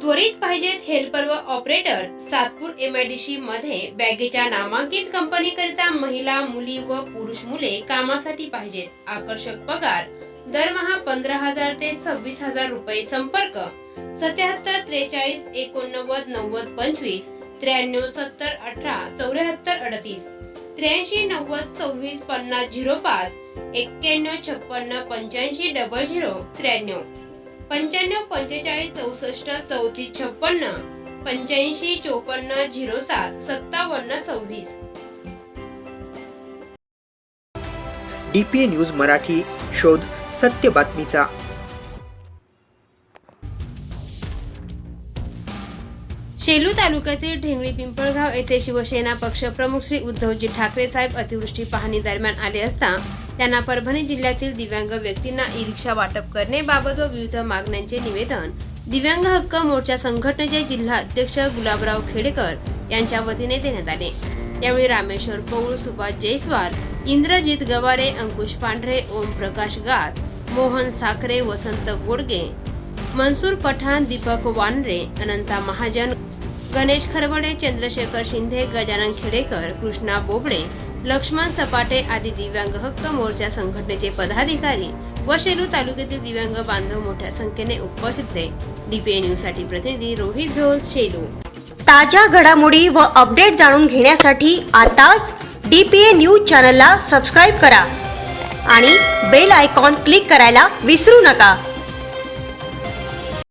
त्वरित पाहिजेत हेल्पर व ऑपरेटर सातपूर एमआयडीसी मध्ये बॅगेच्या नामांकित कंपनीकरिता महिला मुली व पुरुष मुले कामासाठी पाहिजेत. आकर्षक पगार दरमहा पंधरा हजार ते सव्वीस हजार रुपये संपर्क सत्याहत्तर त्रेचाळीस एकोणनव्वद नव्वद पंचवीस त्र्याण्णव सत्तर अठरा चौऱ्याहत्तर अडतीस त्र्याऐंशी नव्वद सव्वीस पन्नास झिरो पाच एक्क्याण्णव छप्पन्न पंच्याऐंशी डबल झिरो त्र्याण्णव. पंच्याण्णव पंचेचाळीस चौसष्ट चौतीस छप्पन्न पंच्याऐंशी चोपन्न झिरो सात सत्तावन्न सव्वीस. डीपीए न्यूज मराठी शोध सत्य बातमीचा शेलू तालुक्यातील ढेंगळी पिंपळगाव येथे शिवसेना पक्ष प्रमुख श्री उद्धवजी ठाकरे साहेब अतिवृष्टी पाहणी दरम्यान आले असता त्यांना परभणी जिल्ह्यातील दिव्यांग व्यक्तींना ई रिक्षा वाटप करण्याबाबत व विविध मागण्यांचे निवेदन. दिव्यांग हक्क मोर्चा संघटनेचे जिल्हा अध्यक्ष गुलाबराव खेडेकर यांच्या वतीने देण्यात आले. यावेळी रामेश्वर पौळ सुभाष जयस्वाल इंद्रजित गवारे अंकुश पांढरे ओम प्रकाश गात मोहन साखरे वसंत गोडगे मनसूर पठाण दीपक वानरे अनंता महाजन गणेश खरवडे चंद्रशेखर शिंदे गजानन खेडेकर कृष्णा बोबडे लक्ष्मण सपाटे आदी दिव्यांग हक्क मोर्चा संघटनेचे पदाधिकारी व शेलू तालुक्यातील दिव्यांग बांधव मोठ्या संख्येने उपस्थित होते. डीपीए न्यूजसाठी प्रतिनिधी रोहित झोल शेलू. ताज्या घडामोडी व अपडेट जाणून घेण्यासाठी आताच डी पी ए न्यूज चॅनलला सबस्क्राईब करा आणि बेल आयकॉन क्लिक करायला विसरू नका.